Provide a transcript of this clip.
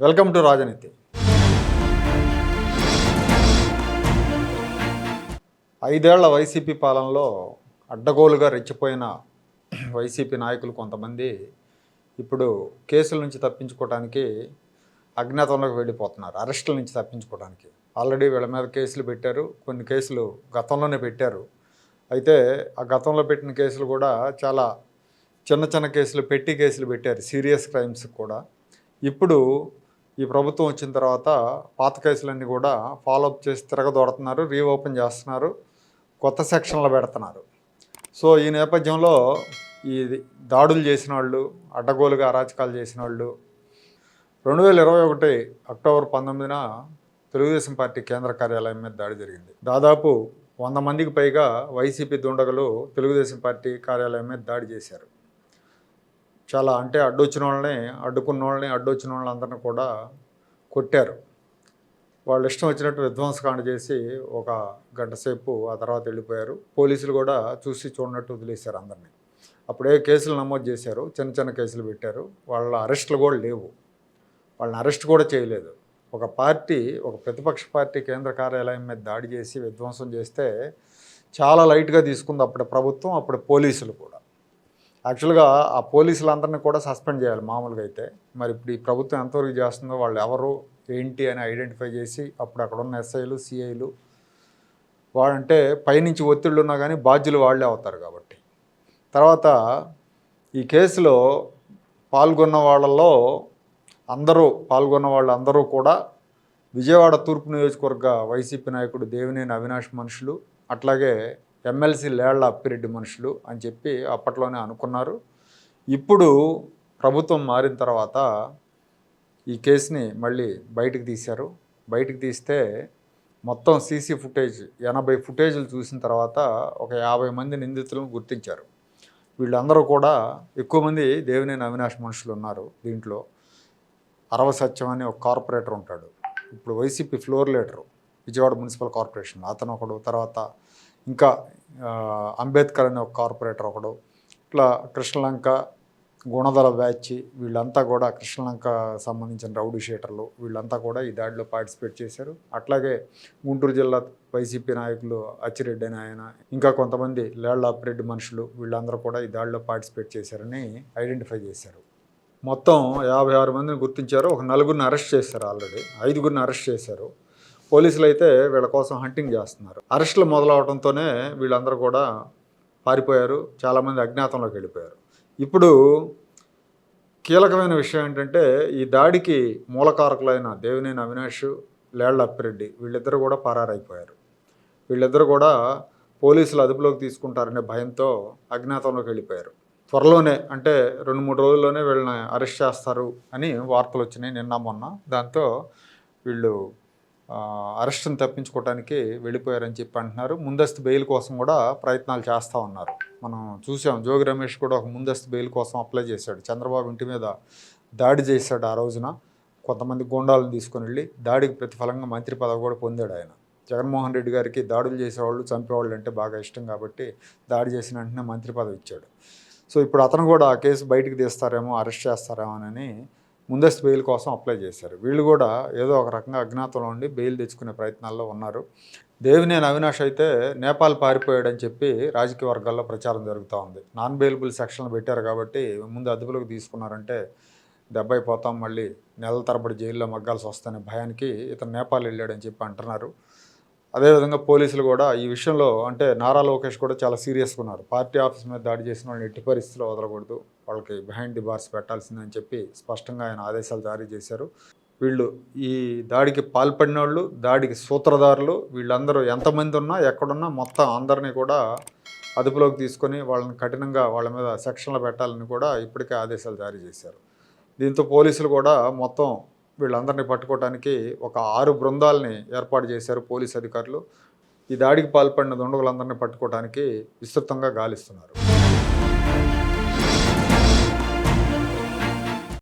Welcome to రాజనీతి. ఐదేళ్ళ YCP పాలనలో అడ్డగోలుగా రెచ్చిపోయిన వైసీపీ నాయకులు కొంతమంది ఇప్పుడు కేసుల నుంచి తప్పించుకోవడానికి అజ్ఞాతంలోకి వెళ్ళిపోతున్నారు అరెస్టుల నుంచి తప్పించుకోవడానికి ఆల్రెడీ వీళ్ళ మీద కేసులు పెట్టారు కొన్ని కేసులు గతంలోనే పెట్టారు. అయితే ఆ గతంలో పెట్టిన కేసులు కూడా చాలా చిన్న చిన్న కేసులు పెట్టి కేసులు పెట్టారు సీరియస్ క్రైమ్స్ కూడా. ఇప్పుడు ఈ ప్రభుత్వం వచ్చిన తర్వాత పాత కేసులన్నీ కూడా ఫాలోఅప్ చేసి తిరగదోడుతున్నారు రీఓపెన్ చేస్తున్నారు కొత్త సెక్షన్లు పెడుతున్నారు. సో ఈ నేపథ్యంలో ఈ దాడులు చేసిన వాళ్ళు అడ్డగోలుగా అరాచకాలు చేసిన వాళ్ళు రెండు వేల ఇరవై ఒకటి అక్టోబర్ పంతొమ్మిదిన తెలుగుదేశం పార్టీ కేంద్ర కార్యాలయం మీద దాడి జరిగింది. దాదాపు వంద మందికి పైగా వైసీపీ దుండగులు తెలుగుదేశం పార్టీ కార్యాలయం మీద దాడి చేశారు. చాలా అంటే అడ్డొచ్చిన వాళ్ళని అడ్డుకున్న వాళ్ళని అడ్డొచ్చిన వాళ్ళందరినీ కూడా కొట్టారు. వాళ్ళు ఇష్టం వచ్చినట్టు విధ్వంసకాండ చేసి ఒక గంట సేపు ఆ తర్వాత వెళ్ళిపోయారు. పోలీసులు కూడా చూసి చూడనట్టు వదిలేశారు అందరినీ. అప్పుడే కేసులు నమోదు చేశారు? చిన్న చిన్న కేసులు పెట్టారు. వాళ్ళ అరెస్టులు కూడా లేవు. వాళ్ళని అరెస్ట్ కూడా చేయలేదు. ఒక పార్టీ ఒక ప్రతిపక్ష పార్టీ కేంద్ర కార్యాలయం మీద దాడి చేసి విధ్వంసం చేస్తే చాలా లైట్గా తీసుకుంది అప్పటి ప్రభుత్వం అప్పుడు పోలీసులు కూడా. యాక్చువల్గా ఆ పోలీసులందరినీ కూడా సస్పెండ్ చేయాలి మామూలుగా అయితే. మరి ఇప్పుడు ఈ ప్రభుత్వం ఎంతవరకు చేస్తుందో వాళ్ళు ఎవరు ఏంటి అని ఐడెంటిఫై చేసి అప్పుడు అక్కడ ఉన్న ఎస్ఐలు సిఐలు వాళ్ళంటే పైనుంచి ఒత్తిళ్ళు ఉన్నా కానీ బాధ్యులు వాళ్ళే అవుతారు కాబట్టి. తర్వాత ఈ కేసులో పాల్గొన్న వాళ్ళలో అందరూ పాల్గొన్న వాళ్ళందరూ కూడా విజయవాడ తూర్పు నియోజకవర్గ వైసీపీ నాయకుడు దేవినేని అవినాష్ మనుషులు అట్లాగే ఎమ్మెల్సీ లేళ్ళ అప్పిరెడ్డి మనుషులు అని చెప్పి అప్పట్లోనే అనుకున్నారు. ఇప్పుడు ప్రభుత్వం మారిన తర్వాత ఈ కేసుని మళ్ళీ బయటకు తీశారు. బయటకు తీస్తే మొత్తం సీసీ ఫుటేజ్ ఎనభై ఫుటేజ్లు చూసిన తర్వాత ఒక యాభై మంది నిందితులను గుర్తించారు. వీళ్ళందరూ కూడా ఎక్కువ మంది దేవినేని అవినాష్ మనుషులు ఉన్నారు దీంట్లో. అరవ సత్యం అని ఒక కార్పొరేటర్ ఉంటాడు. ఇప్పుడు YCP floor leader Vijayawada municipal corporation. అతను ఒకడు తర్వాత ఇంకా అంబేద్కర్ అనే ఒక కార్పొరేటర్ ఒకడు ఇట్లా కృష్ణలంక గుణదల బ్యాచ్ వీళ్ళంతా కూడా కృష్ణలంక సంబంధించిన రౌడీ షీటర్లు వీళ్ళంతా కూడా ఈ దాడిలో పార్టిసిపేట్ చేశారు. అట్లాగే గుంటూరు జిల్లా వైసీపీ నాయకులు అచ్చిరెడ్డి అని ఆయన ఇంకా కొంతమంది లేళ్ళ మనుషులు వీళ్ళందరూ కూడా ఈ దాడిలో పార్టిసిపేట్ చేశారని ఐడెంటిఫై చేశారు. మొత్తం యాభై ఆరు మందిని గుర్తించారు. ఒక నలుగురిని అరెస్ట్ చేశారు ఆల్రెడీ. ఐదుగురిని అరెస్ట్ చేశారు. పోలీసులు అయితే వీళ్ళ కోసం హంటింగ్ చేస్తున్నారు. అరెస్టులు మొదలవడంతోనే వీళ్ళందరూ కూడా పారిపోయారు. చాలామంది అజ్ఞాతంలోకి వెళ్ళిపోయారు. ఇప్పుడు కీలకమైన విషయం ఏంటంటే ఈ దాడికి మూలకారకులైన దేవినేని అవినాష్ లేళ్ళ అప్పిరెడ్డి వీళ్ళిద్దరూ కూడా పరారైపోయారు. వీళ్ళిద్దరూ కూడా పోలీసులు అదుపులోకి తీసుకుంటారనే భయంతో అజ్ఞాతంలోకి వెళ్ళిపోయారు. త్వరలోనే అంటే రెండు మూడు రోజుల్లోనే వీళ్ళని అరెస్ట్ చేస్తారు అని వార్తలు వచ్చినాయి నిన్న మొన్న. దాంతో వీళ్ళు అరెస్టును తప్పించుకోవడానికి వెళ్ళిపోయారని చెప్పి అంటున్నారు. ముందస్తు బెయిల్ కోసం కూడా ప్రయత్నాలు చేస్తూ ఉన్నారు. మనం చూసాం జోగి రమేష్ కూడా ఒక ముందస్తు బెయిల్ కోసం అప్లై చేశాడు. చంద్రబాబు ఇంటి మీద దాడి చేశాడు ఆ రోజున. కొంతమంది గూండాలను తీసుకొని వెళ్ళి దాడికి ప్రతిఫలంగా మంత్రి పదవి కూడా పొందాడు ఆయన. జగన్మోహన్ రెడ్డి గారికి దాడులు చేసేవాళ్ళు చంపేవాళ్ళు అంటే బాగా ఇష్టం కాబట్టి దాడి చేసిన వెంటనే మంత్రి పదవి ఇచ్చాడు. సో ఇప్పుడు అతను కూడా ఆ కేసు బయటకు తీస్తారేమో అరెస్ట్ చేస్తారేమో అని ముందస్తు బెయిల్ కోసం అప్లై చేశారు. వీళ్ళు కూడా ఏదో ఒక రకంగా అజ్ఞాతంలో ఉండి బెయిల్ తెచ్చుకునే ప్రయత్నాల్లో ఉన్నారు. దేవినేని అవినాష్ అయితే నేపాల్ పారిపోయాడని చెప్పి రాజకీయ వర్గాల్లో ప్రచారం జరుగుతూ ఉంది. నాన్ బెయిలబుల్ సెక్షన్లు పెట్టారు కాబట్టి ముందు అదుపులోకి తీసుకున్నారంటే దెబ్బైపోతాం మళ్ళీ నెలల తరబడి జైల్లో మగ్గాల్సి వస్తనే భయానికి ఇతను నేపాల్ వెళ్ళాడని చెప్పి అంటున్నారు. అదేవిధంగా పోలీసులు కూడా ఈ విషయంలో అంటే నారా లోకేష్ కూడా చాలా సీరియస్గా ఉన్నారు. పార్టీ ఆఫీస్ మీద దాడి చేసిన వాళ్ళని ఎట్టి పరిస్థితిలో వదలకూడదు. వాళ్ళకి బిహైండ్ ది బార్స్ పెట్టాల్సిందని చెప్పి స్పష్టంగా ఆయన ఆదేశాలు జారీ చేశారు. వీళ్ళు ఈ దాడికి పాల్పడిన వాళ్ళు దాడికి సూత్రధారులు వీళ్ళందరూ ఎంతమంది ఉన్నా ఎక్కడున్నా మొత్తం అందరినీ కూడా అదుపులోకి తీసుకొని వాళ్ళని కఠినంగా వాళ్ళ మీద సెక్షన్లు పెట్టాలని కూడా ఇప్పటికే ఆదేశాలు జారీ చేశారు. దీంతో పోలీసులు కూడా మొత్తం వీళ్ళందరినీ పట్టుకోవడానికి ఒక ఆరు బృందాలని ఏర్పాటు చేశారు పోలీస్ అధికారులు. ఈ దాడికి పాల్పడిన దుండగులందరినీ పట్టుకోవడానికి విస్తృతంగా గాలిస్తున్నారు.